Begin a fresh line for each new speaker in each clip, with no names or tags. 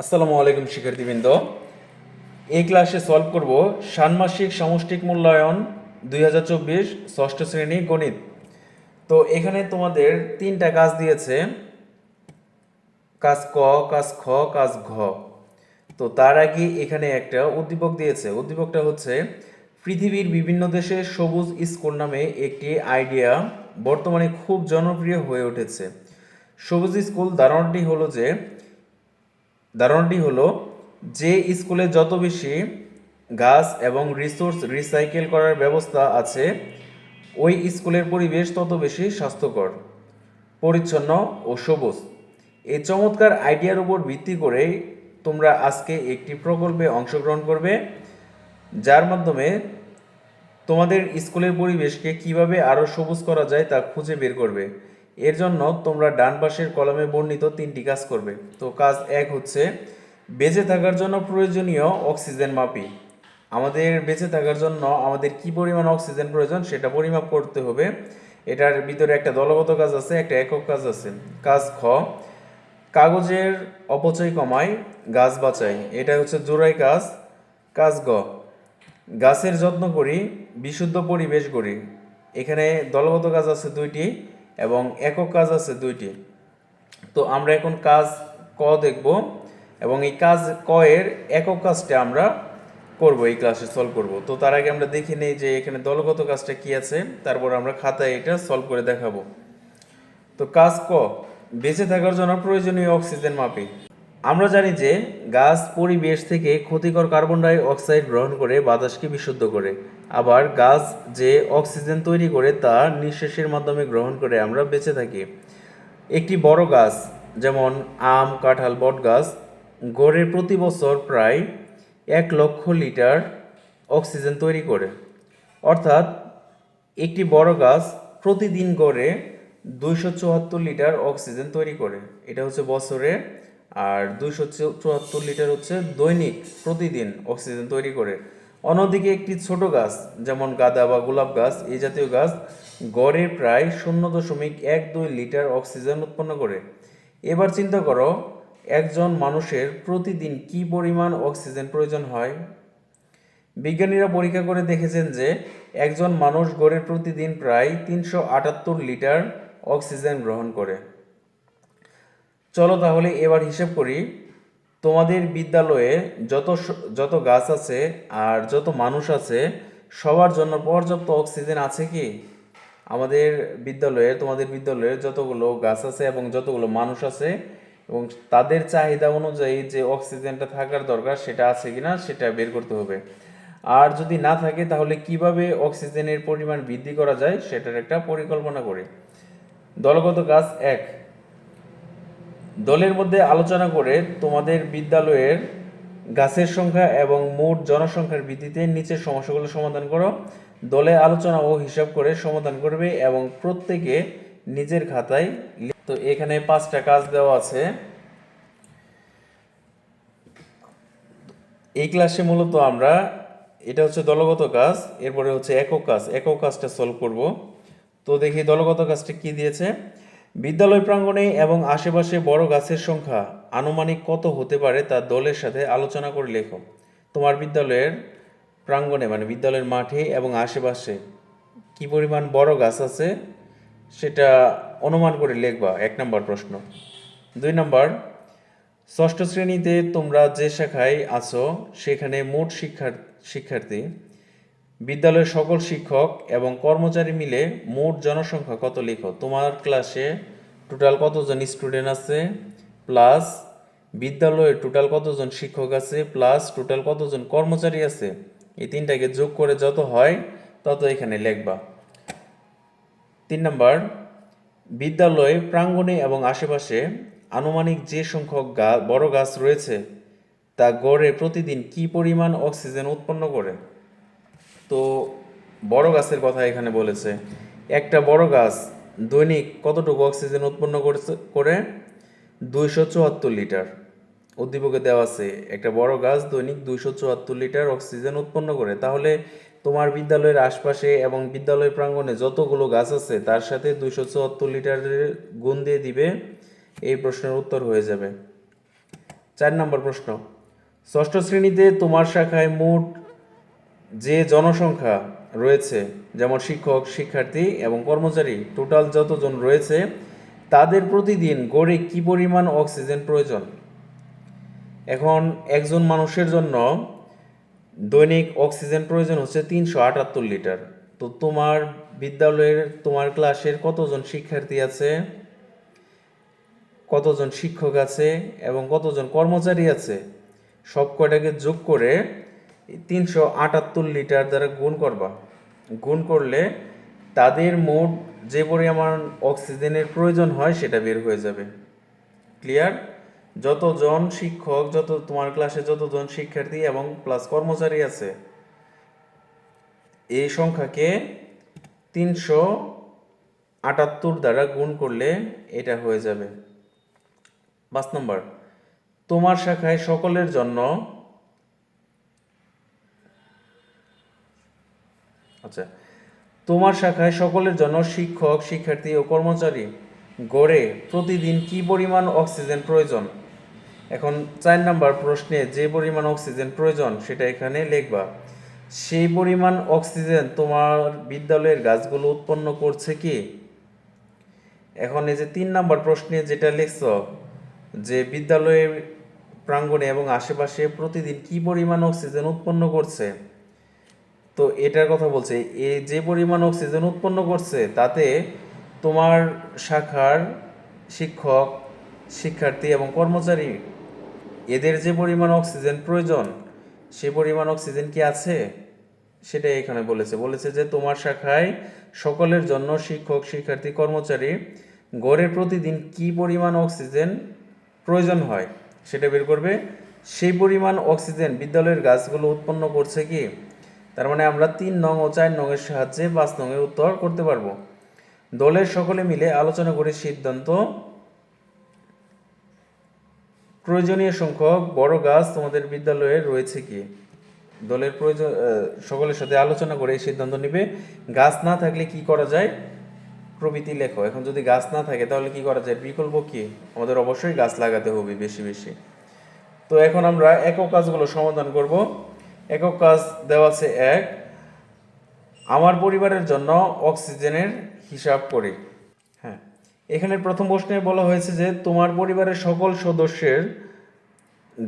আসসালামু আলাইকুম, শিক্ষার্থীবৃন্দ। এই ক্লাসে সলভ করব ষান্মাসিক সামষ্টিক মূল্যায়ন দুই হাজার চব্বিশ ষষ্ঠ শ্রেণি গণিত। তো এখানে তোমাদের তিনটা কাজ দিয়েছে। কাজ ক, কাজ খ, কাজ ঘ। তো তার আগে এখানে একটা উদ্দীপক দিয়েছে। উদ্দীপকটা হচ্ছে, পৃথিবীর বিভিন্ন দেশে সবুজ স্কুল নামে একটি আইডিয়া বর্তমানে খুব জনপ্রিয় হয়ে উঠেছে। সবুজ স্কুল ধারণাটি হলো যে ধারণাটি হলো যে স্কুলে যত বেশি গাছ এবং রিসোর্স রিসাইকেল করার ব্যবস্থা আছে, ওই স্কুলের পরিবেশ তত বেশি স্বাস্থ্যকর, পরিচ্ছন্ন ও সবুজ। এই চমৎকার আইডিয়ার উপর ভিত্তি করে তোমরা আজকে একটি প্রকল্পে অংশগ্রহণ করবে, যার মাধ্যমে তোমাদের স্কুলের পরিবেশকে কীভাবে আরও সবুজ করা যায় তা খুঁজে বের করবে। এর জন্য তোমরা ডান পাশের কলমে বর্ণিত তিনটি কাজ করবে। তো কাজ এক হচ্ছে, বেঁচে থাকার জন্য প্রয়োজনীয় অক্সিজেন মাপি। আমাদের বেঁচে থাকার জন্য আমাদের কি পরিমাণ অক্সিজেন প্রয়োজন সেটা পরিমাপ করতে হবে। এটার ভিতরে একটা দলগত কাজ আছে, একটা একক কাজ আছে। কাজ খ, কাগজের অপচয় কমায়, গাছ বাঁচায়। এটা হচ্ছে জোড়াই কাজ। কাজ গ, গাছের যত্ন করি, বিশুদ্ধ পরিবেশ গড়ি। এখানে দলগত কাজ আছে দুইটি। এবং একক কাজ আছে দুইটি। তো আমরা এখন কাজ ক দেখব এবং এই কাজ ক এর একক কাজটা আমরা করব, এই ক্লাসে সলভ করব। তো তার আগে আমরা দেখে নেই যে এখানে দলগত কাজটা কি আছে, তারপর আমরা খাতায় এটা সলভ করে দেখাবো। তো কাজ ক, বেঁচে থাকার জন্য প্রয়োজনীয় অক্সিজেন মাপি। আমরা জানি যে গাছ পরিবেশ থেকে ক্ষতিকর কার্বন ডাই অক্সাইড গ্রহণ করে বাতাসকে বিশুদ্ধ করে। আবার গাছ যে অক্সিজেন তৈরি করে তা নিঃশ্বাসের মাধ্যমে গ্রহণ করে আমরা বেঁচে থাকি। একটি বড় গাছ, যেমন আম, কাঁঠাল বট গাছ গড়ে প্রতি বছর প্রায় এক লক্ষ লিটার অক্সিজেন তৈরি করে। অর্থাৎ একটি বড় গাছ প্রতিদিন গড়ে দুইশো চুয়াত্তর লিটার অক্সিজেন তৈরি করে। এটা হচ্ছে বছরে আর দুইশো চুয়াত্তর লিটার হচ্ছে দৈনিক প্রতিদিন অক্সিজেন তৈরি করে। অন্যদিকে একটি ছোট গাছ, যেমন গাঁদা বা গোলাপ গাছ এই জাতীয় গাছ গড়ে প্রায় শূন্য দশমিক এক দুই লিটার অক্সিজেন উৎপন্ন করে। এবার চিন্তা করো, একজন মানুষের প্রতিদিন কি পরিমাণ অক্সিজেন প্রয়োজন হয়? বিজ্ঞানীরা পরীক্ষা করে দেখেছেন যে, একজন মানুষ গড়ে প্রতিদিন প্রায় তিনশো আটাত্তর লিটার অক্সিজেন গ্রহণ করে। চলো তাহলে এবার হিসেব করি। তোমাদের বিদ্যালয়ে যত যত গাছ আছে আর যত মানুষ আছে, সবার জন্য পর্যাপ্ত অক্সিজেন আছে কি? আমাদের বিদ্যালয়ে, তোমাদের বিদ্যালয়ে যতগুলো গাছ আছে এবং যতগুলো মানুষ আছে এবং তাদের চাহিদা অনুযায়ী যে অক্সিজেনটা থাকার দরকার সেটা আছে কিনা সেটা বের করতে হবে। আর যদি না থাকে তাহলে কীভাবে অক্সিজেনের পরিমাণ বৃদ্ধি করা যায় সেটার একটা পরিকল্পনা করে। দলগত কাজ এক। দলের মধ্যে আলোচনা করে তোমাদের বিদ্যালয়ের গাছের সংখ্যা এবং মোট জনসংখ্যার ভিত্তিতে নিচের সমস্যাগুলো সমাধান করো। দলে আলোচনা ও হিসাব করে সমাধান করবে এবং প্রত্যেকে নিজের খাতায় তো এখানে পাঁচটা কাজ দেওয়া আছে। এই ক্লাসে মূলত আমরা, এটা হচ্ছে দলগত কাজ, এরপরে হচ্ছে একক কাজ, একক কাজটা সলভ করব। তো দেখি দলগত কাজটা কি দিয়েছে। বিদ্যালয় প্রাঙ্গণে এবং আশেপাশে বড় গাছের সংখ্যা আনুমানিক কত হতে পারে তা দলের সাথে আলোচনা করে লেখো। তোমার বিদ্যালয়ের প্রাঙ্গণে মানে বিদ্যালয়ের মাঠে এবং আশেপাশে কি পরিমাণ বড় গাছ আছে সেটা অনুমান করে লিখবা, এক নম্বর প্রশ্ন। দুই নম্বর, ষষ্ঠ শ্রেণীতে তোমরা যে শাখায় আছো সেখানে মোট শিক্ষার শিক্ষার্থী বিদ্যালয়ের সকল শিক্ষক এবং কর্মচারী মিলে মোট জনসংখ্যা কত লিখো? তোমার ক্লাসে টোটাল কতজন স্টুডেন্ট আছে? প্লাস বিদ্যালয়ে টোটাল কতজন শিক্ষক আছে? প্লাস টোটাল কতজন কর্মচারী আছে? এই তিনটাকে যোগ করে যত হয়, তত এখানে লিখবা। তিন নম্বর, বিদ্যালয় প্রাঙ্গণে এবং আশেপাশে আনুমানিক যে সংখ্যক গা- বড় গাছ রয়েছে, তা গড়ে প্রতিদিন কি পরিমাণ অক্সিজেন উৎপন্ন করে? তো বড় গাছের কথা এখানে বলেছে। একটা বড় গাছ দৈনিক কতটুকু অক্সিজেন উৎপন্ন করছে, করে? দুইশো চুয়াত্তর লিটার। উদ্দীপকে দেওয়া আছে, একটা বড় গাছ দৈনিক দুইশো চুয়াত্তর লিটার অক্সিজেন উৎপন্ন করে। তাহলে তোমার বিদ্যালয়ের আশপাশে এবং বিদ্যালয়ের প্রাঙ্গণে যতগুলো গাছ আছে, তার সাথে দুইশো চুয়াত্তর লিটারের গুণ দিয়ে দিবে, এই প্রশ্নের উত্তর হয়ে যাবে। চার নম্বর প্রশ্ন, ষষ্ঠ শ্রেণীতে তোমার শাখায় মোট যে জনসংখ্যা রয়েছে, যেমন শিক্ষক, শিক্ষার্থী এবং কর্মচারী টোটাল যতজন রয়েছে, তাদের প্রতিদিন গড়ে কি পরিমাণ অক্সিজেন প্রয়োজন? এখন একজন মানুষের জন্য দৈনিক অক্সিজেন প্রয়োজন হচ্ছে তিনশো আটাত্তর লিটার। তো তোমার বিদ্যালয়ের, তোমার ক্লাসের কতজন শিক্ষার্থী আছে? কতজন শিক্ষক আছে এবং কতজন কর্মচারী আছে? সব কয়টাকে যোগ করে তিনশো আটাত্তর লিটার দ্বারা গুণ করবা। গুণ করলে তাদের মোট যে পরিমাণ অক্সিজেনের প্রয়োজন হয় সেটা বের হয়ে যাবে। ক্লিয়ার? যতজন শিক্ষক, যত তোমার ক্লাসে যতজন শিক্ষার্থী এবং প্লাস কর্মচারী আছে, এই সংখ্যাকে তিনশো আটাত্তর দ্বারা গুণ করলে এটা হয়ে যাবে। পাঁচ নম্বর, তোমার শাখায় সকলের জন্য আচ্ছা তোমার শাখায় সকলের জন্য শিক্ষক, শিক্ষার্থী ও কর্মচারী গড়ে প্রতিদিন কি পরিমাণ অক্সিজেন প্রয়োজন? এখন চার নাম্বার প্রশ্নে যে পরিমাণ অক্সিজেন প্রয়োজন সেটা এখানে লিখবা। সেই পরিমাণ অক্সিজেন তোমার বিদ্যালয়ের গাছগুলো উৎপন্ন করছে কি? এখন এই যে তিন নাম্বার প্রশ্নে যেটা লিখছ, যে বিদ্যালয়ের প্রাঙ্গণে এবং আশেপাশে প্রতিদিন কি পরিমাণ অক্সিজেন উৎপন্ন করছে? তো এটার কথা বলছে, এ যে পরিমাণ অক্সিজেন উৎপন্ন করছে, তাতে তোমার শাখার শিক্ষক, শিক্ষার্থী এবং কর্মচারী, এদের যে পরিমাণ অক্সিজেন প্রয়োজন, সে পরিমাণ অক্সিজেন কি আছে? সেটাই এখানে বলেছে। বলেছে যে তোমার শাখায় সকলের জন্য শিক্ষক, শিক্ষার্থী, কর্মচারী গড়ে প্রতিদিন কি পরিমাণ অক্সিজেন প্রয়োজন হয়? সেটা বের করবে। সেই পরিমাণ অক্সিজেন বিদ্যালয়ের গাছগুলো উৎপন্ন করছে কি? তার মানে আমরা তিন নং ও চার নং এর সাহায্যে পাঁচ নং এর উত্তর করতে পারব। দলের সকলে মিলে আলোচনা করে সিদ্ধান্ত, প্রয়োজনীয় সংখ্যক বড় গাছ তোমাদের বিদ্যালয়ে রয়েছে কি? দলের প্রয়োজন সকলের সাথে আলোচনা করে এই সিদ্ধান্ত নিবে। গাছ না থাকলে কি করা যায়? প্রভৃতি লেখো। এখন যদি গাছ না থাকে তাহলে কি করা যায়? বিকল্প কি? আমাদের অবশ্যই গাছ লাগাতে হবে বেশি বেশি। তো এখন আমরা একক কাজগুলো সমাধান করব। একক কাজ দেওয়া আছে এক। আমার পরিবারের জন্য অক্সিজেনের হিসাব করি। হ্যাঁ এখানে প্রথম প্রশ্নে বলা হয়েছে যে, তোমার পরিবারের সকল সদস্যের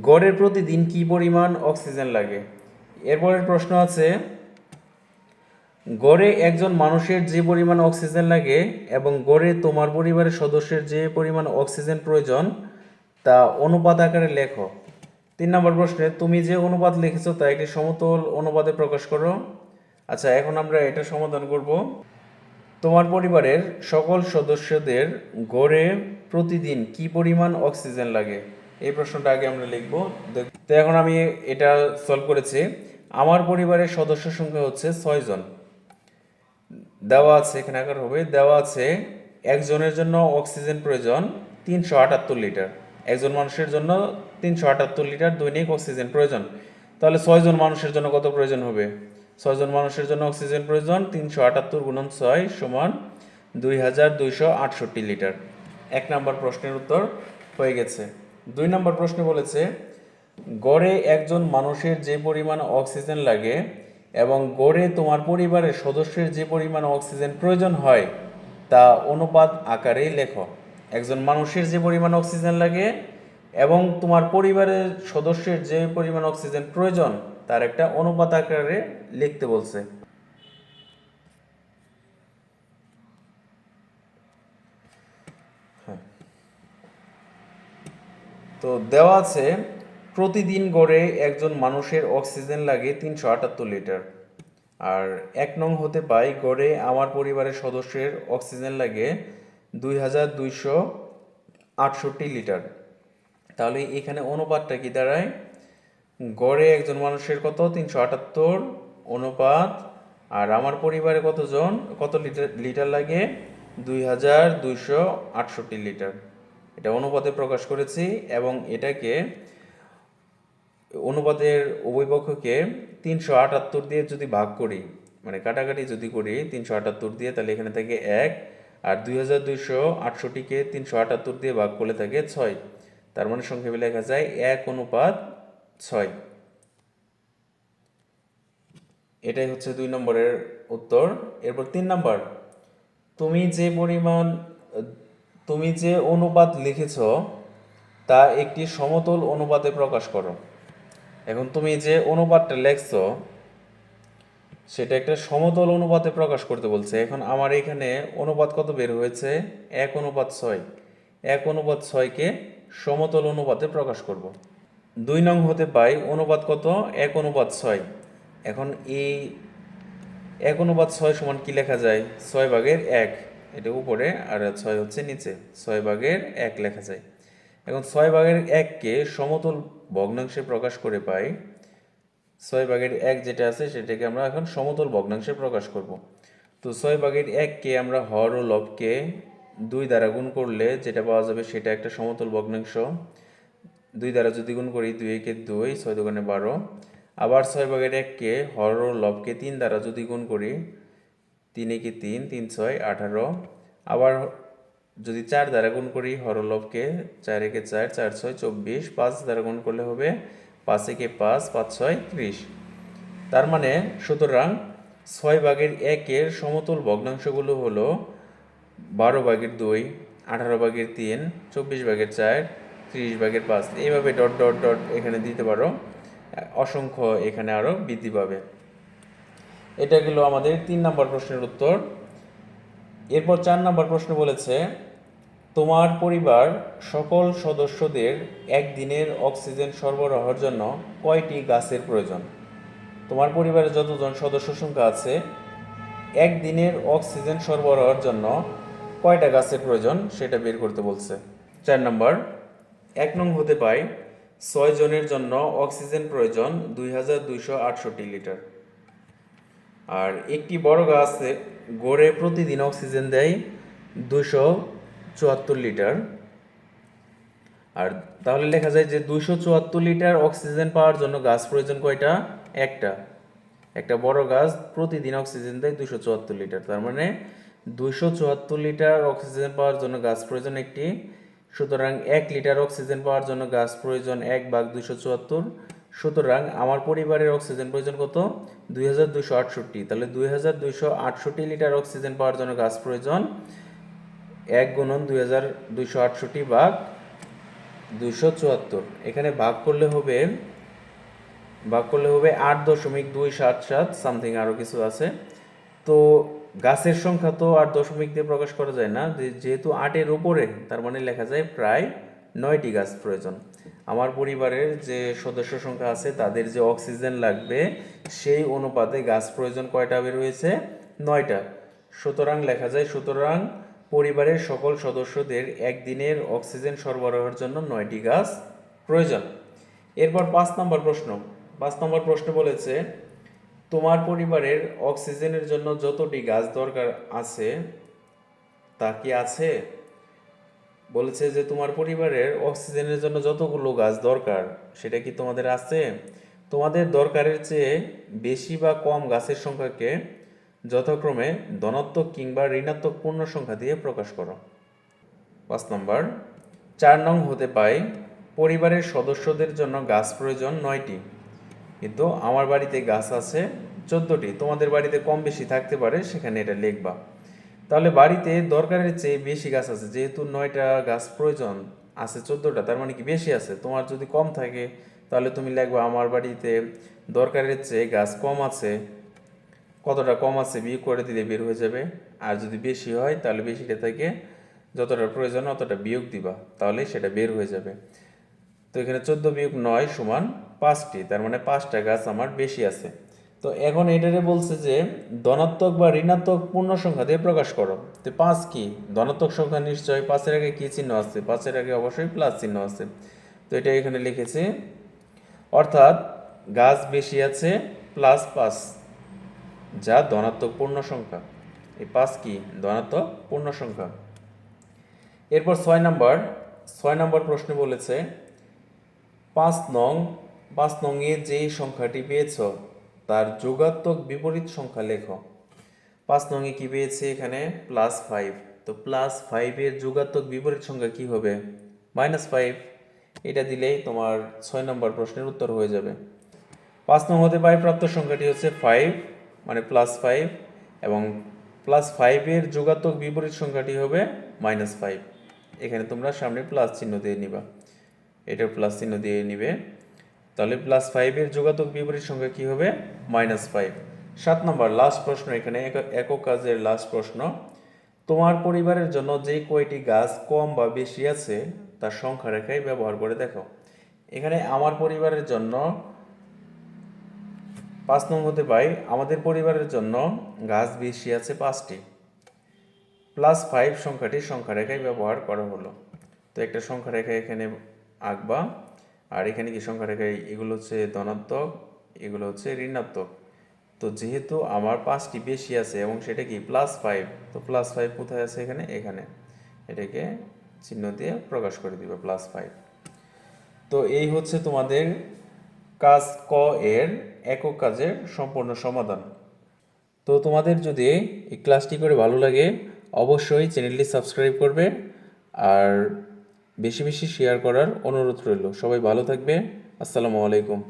গড়ের প্রতিদিন কি পরিমাণ অক্সিজেন লাগে? এরপরের প্রশ্ন আছে, গড়ে একজন মানুষের যে পরিমাণ অক্সিজেন লাগে এবং গড়ে তোমার পরিবারের সদস্যের যে পরিমাণ অক্সিজেন প্রয়োজন, তা অনুপাত আকারে লেখো। তিন নম্বর প্রশ্নে, তুমি যে অনুবাদ লিখেছো তা একটি সমতল অনুবাদে প্রকাশ করো। আচ্ছা এখন আমরা এটা সমাধান করব। তোমার পরিবারের সকল সদস্যদের গড়ে প্রতিদিন কি পরিমাণ অক্সিজেন লাগে? এই প্রশ্নটা আগে আমরা লিখব। তো এখন আমি এটা সলভ করেছি। আমার পরিবারের সদস্য সংখ্যা হচ্ছে ছয়জন দেওয়া আছে, এখানে আকার হবে। দেওয়া আছে, একজনের জন্য অক্সিজেন প্রয়োজন তিনশো আটাত্তর লিটার। একজন মানুষের জন্য তিনশো আটাত্তর লিটার দৈনিক অক্সিজেন প্রয়োজন। তাহলে ছয়জন মানুষের জন্য কত প্রয়োজন হবে? ছয়জন মানুষের জন্য অক্সিজেন প্রয়োজন তিনশো আটাত্তর গুণন ছয় সমান দুই হাজার দুইশো আটষট্টি লিটার। এক নম্বর প্রশ্নের উত্তর হয়ে গেছে। দুই নম্বর প্রশ্নে বলেছে, গড়ে একজন মানুষের যে পরিমাণ অক্সিজেন লাগে এবং গড়ে তোমার পরিবারের সদস্যের যে পরিমাণ অক্সিজেন প্রয়োজন হয়, তা অনুপাত আকারে লেখো। একজন মানুষের যে পরিমাণ অক্সিজেন লাগে এবং তোমার পরিবারের সদস্যের যে পরিমাণ অক্সিজেন প্রয়োজন, তার একটা অনুপাত আকারে লিখতে বলছে। তো দেওয়া আছে, প্রতিদিন গড়ে একজন মানুষের অক্সিজেন লাগে তিনশো আটাত্তর লিটার। আর এক নং হতে পাই, গড়ে আমার পরিবারের সদস্যের অক্সিজেন লাগে দুই হাজার দুইশো আটষট্টি লিটার। তাহলে এখানে অনুপাতটা কি দাঁড়ায়? গড়ে একজন মানুষের কত? তিনশো আটাত্তর। অনুপাত, আর আমার পরিবারে কতজন? কত লিটার লিটার লাগে? দুই হাজার দুইশো আটষট্টি লিটার। এটা অনুপাতে প্রকাশ করেছি এবং এটাকে অনুপাতের উভয় পক্ষকে তিনশো আটাত্তর দিয়ে যদি ভাগ করি মানে কাটাকাটি যদি করি তিনশো আটাত্তর দিয়ে, তাহলে এখানে থাকে এক, আর দুই হাজার দুইশো আটষট্টিকে তিনশো আটাত্তর দিয়ে ভাগ করলে থাকে ছয়। তার মানে সংক্ষেপে লেখা যায় এক অনুপাত ছয়। এটাই হচ্ছে দুই নম্বরের উত্তর। এরপর তিন নম্বর, তুমি যে পরিমাণ, তুমি যে অনুপাত লিখেছ, তা একটি সমতল অনুপাতে প্রকাশ করো। এখন তুমি যে অনুপাতটা লেখছ, সেটা একটা সমতল অনুপাতে প্রকাশ করতে বলছে। এখন আমার এখানে অনুপাত কত বের হয়েছে? এক অনুপাত ছয়। এক অনুপাত ছয়কে সমতল অনুপাতে প্রকাশ করব। দুই নং হতে পাই, অনুপাত কত? এক অনুপাত ছয়। এখন এই এক অনুপাত ছয় সমান কি লেখা যায়? ছয় ভাগের এক। এটা উপরে, আর ছয় হচ্ছে নিচে। ছয় ভাগের এক লেখা যায়। এখন ছয় ভাগের এককে সমতল ভগ্নাংশে প্রকাশ করে পাই। ছয় ভাগের এক যেটা আছে, সেটাকে আমরা এখন সমতল ভগ্নাংশে প্রকাশ করব। তো ছয় ভাগের এককে আমরা হর ও লবকে দুই দ্বারা গুণ করলে যেটা পাওয়া যাবে সেটা একটা সমতল ভগ্নাংশ। দুই দ্বারা যদি গুণ করি দুই একে দুই, ছয় দোকানে বারো। আবার ছয় ভাগের এককে হর লবকে তিন দ্বারা যদি গুণ করি, তিন একে তিন তিন, ছয়, আঠারো। আবার যদি চার দ্বারা গুণ করি, হর হরলভকে চার একে চার চার, ছয়, চব্বিশ। পাঁচ দ্বারা গুণ করলে হবে পাঁচ একে পাঁচ পাঁচ, ছয়, ত্রিশ। তার মানে সুতরাং ছয় ভাগের একের সমতল ভগ্নাংশগুলো হলো বারো ভাগের দুই, আঠারো ভাগের তিন, চব্বিশ ভাগের চার, ত্রিশ ভাগের পাঁচ। এইভাবে ডট ডট ডট এখানে দিতে পারো। অসংখ্য এখানে আরও বৃদ্ধি পাবে। এটা গেল আমাদের তিন নম্বর প্রশ্নের উত্তর। এরপর চার নম্বর প্রশ্ন বলেছে, তোমার পরিবার সকল সদস্যদের একদিনের অক্সিজেন সরবরাহের জন্য কয়টি গাছের প্রয়োজন? তোমার পরিবারে যতজন সদস্য সংখ্যা আছে, একদিনের অক্সিজেন সরবরাহের জন্য কয়টা গাছের প্রয়োজন সেটা বের করতে বলছে। চার নম্বর, এক নং হতে পাই ছয় জনের জন্য অক্সিজেন প্রয়োজন দুই হাজার দুইশো আটষট্টি লিটার। আর একটি বড় গাছে গড়ে প্রতিদিন অক্সিজেন দেয় দুশো চুয়াত্তর লিটার। আর তাহলে লেখা যায় যে দুশো চুয়াত্তর লিটার অক্সিজেন পাওয়ার জন্য গাছ প্রয়োজন কয়টা? একটা। একটা বড় গাছ প্রতিদিন অক্সিজেন দেয় দুশো চুয়াত্তর লিটার, তার মানে দুশো চুয়াত্তর লিটার অক্সিজেন পাওয়ার জন্য গাছ প্রয়োজন একটি। সুতরাং এক লিটার অক্সিজেন পাওয়ার জন্য গাছ প্রয়োজন এক ভাগ দুইশো চুয়াত্তর। সুতরাং আমার পরিবারের অক্সিজেন প্রয়োজন কত? দুই হাজার দুশো আটষট্টি। তাহলে দুই হাজার দুইশো আটষট্টি লিটার অক্সিজেন পাওয়ার জন্য গাছ প্রয়োজন এক গুণন দুই হাজার দুইশো আটষট্টি ভাগ দুইশো চুয়াত্তর। এখানে ভাগ করলে হবে, ভাগ করলে হবে আট দশমিক দুই সাত সাত, সামথিং আরও কিছু আছে। তো গাছের সংখ্যা তো আট দশমিক দিয়ে প্রকাশ করা যায় না। যেহেতু আটের উপরে, তার মানে লেখা যায় প্রায় নয়টি গাছ প্রয়োজন। আমার পরিবারের যে সদস্য সংখ্যা আছে, তাদের যে অক্সিজেন লাগবে, সেই অনুপাতে গাছ প্রয়োজন কয়টা বের হয়েছে? নয়টা। সুতরাং লেখা যায়, সুতরাং পরিবারের সকল সদস্যদের একদিনের অক্সিজেন সরবরাহের জন্য নয়টি গাছ প্রয়োজন। এরপর পাঁচ নম্বর প্রশ্ন। পাঁচ নম্বর প্রশ্ন বলেছে তোমার পরিবারের অক্সিজেনের জন্য যতটি গাছ দরকার আছে, তা কি আছে? বলেছে যে তোমার পরিবারের অক্সিজেনের জন্য যতগুলো গাছ দরকার, সেটা কি তোমাদের আছে? তোমাদের দরকারের চেয়ে বেশি বা কম গাছের সংখ্যাকে যথাক্রমে ধনাত্মক কিংবা ঋণাত্মক পূর্ণ সংখ্যা দিয়ে প্রকাশ করো। পাঁচ নম্বর, চার নং হতে পায় পরিবারের সদস্যদের জন্য গাছ প্রয়োজন নয়টি। কিন্তু আমার বাড়িতে গাছ আছে চোদ্দোটি। তোমাদের বাড়িতে কম বেশি থাকতে পারে, সেখানে এটা লিখবা। তাহলে বাড়িতে দরকারের চেয়ে বেশি গাছ আছে, যেহেতু নয়টা গাছ প্রয়োজন আছে, চোদ্দোটা, তার মানে কি বেশি আছে? তোমার যদি কম থাকে, তাহলে তুমি লিখবা, আমার বাড়িতে দরকারের চেয়ে গাছ কম আছে। কতটা কম আছে বিয়োগ করে দিলে বের হয়ে যাবে। আর যদি বেশি হয়, তাহলে বেশিটা থেকে যতটা প্রয়োজন, অতটা বিয়োগ দিবা, তাহলে সেটা বের হয়ে যাবে। তো এখানে চোদ্দ বিয়োগ নয় সমান পাঁচটি, তার মানে পাঁচটা গাছ আমার বেশি আছে। তো এখন এটারে বলছে যে ধনাত্মক বা ঋণাত্মক পূর্ণ সংখ্যা দিয়ে প্রকাশ করো। তো পাঁচ কি? ধনাত্মক সংখ্যা নিশ্চয় পাঁচের আগে কি চিহ্ন আছে? পাঁচের আগে অবশ্যই প্লাস চিহ্ন আছে। তো এটা এখানে লিখেছে, অর্থাৎ গাছ বেশি আছে প্লাস পাঁচ, যা ধনাত্মক পূর্ণ সংখ্যা। এই পাঁচ কি? ধনাত্মক পূর্ণ সংখ্যা। এরপর ছয় নম্বর ছয় নম্বর প্রশ্নে বলেছে পাঁচ নং পাঁচ নং এ যেই সংখ্যাটি পেয়েছ, তার যোগাত্মক বিপরীত সংখ্যা লেখো। পাঁচ নং এ কি পেয়েছে এখানে? Plus five. তো প্লাস ফাইভের যোগাত্মক বিপরীত সংখ্যা কি হবে? Minus five. এটা দিলেই তোমার ছয় নম্বর প্রশ্নের উত্তর হয়ে যাবে। পাঁচ নং হতে পাই প্রাপ্ত সংখ্যাটি হচ্ছে ফাইভ মানে প্লাস ফাইভ, এবং প্লাস ফাইভের যোগাত্মক বিপরীত সংখ্যাটি হবে মাইনাস ফাইভ। এখানে তোমরা সামনে প্লাস চিহ্ন দিয়ে নিবা। এটা প্লাস চিহ্ন দিয়ে নিবে। তাহলে প্লাস ফাইভের যোগাত্মক বিপরীত সংখ্যা কি হবে? মাইনাস ফাইভ সাত নম্বর লাস্ট প্রশ্ন এখানে, এক- একক কাজের লাস্ট প্রশ্ন। তোমার পরিবারের জন্য যে কয়টি গাছ কম বা বেশি আছে, তার সংখ্যা রেখায় ব্যবহার করে দেখো এখানে আমার পরিবারের জন্য, পাঁচ নম্বর হতে পাই, আমাদের পরিবারের জন্য গাছ বেশি আছে পাঁচটি। প্লাস ফাইভ সংখ্যাটি সংখ্যা রেখায় ব্যবহার করা হলো। তো একটা সংখ্যা রেখা এখানে আঁকবা। আর এখানে কি সংখ্যা রেখায় এগুলো হচ্ছে ধনাত্মক, এগুলো হচ্ছে ঋণাত্মক। তো যেহেতু আমার পাঁচটি বেশি আছে এবং সেটা কি? প্লাস ফাইভ তো প্লাস ফাইভ কোথায় আছে? এখানে এখানে। এটাকে চিহ্ন দিয়ে প্রকাশ করে দিবে প্লাস ফাইভ তো এই হচ্ছে তোমাদের কাজ ক এর একক কাজের সম্পূর্ণ সমাধান। তো তোমাদের যদি এই ক্লাসটি করে ভালো লাগে, অবশ্যই চ্যানেলটি সাবস্ক্রাইব করবে। আর বেশি বেশি শেয়ার করার অনুরোধ রইল। সবাই ভালো থাকবে আসসালামু আলাইকুম।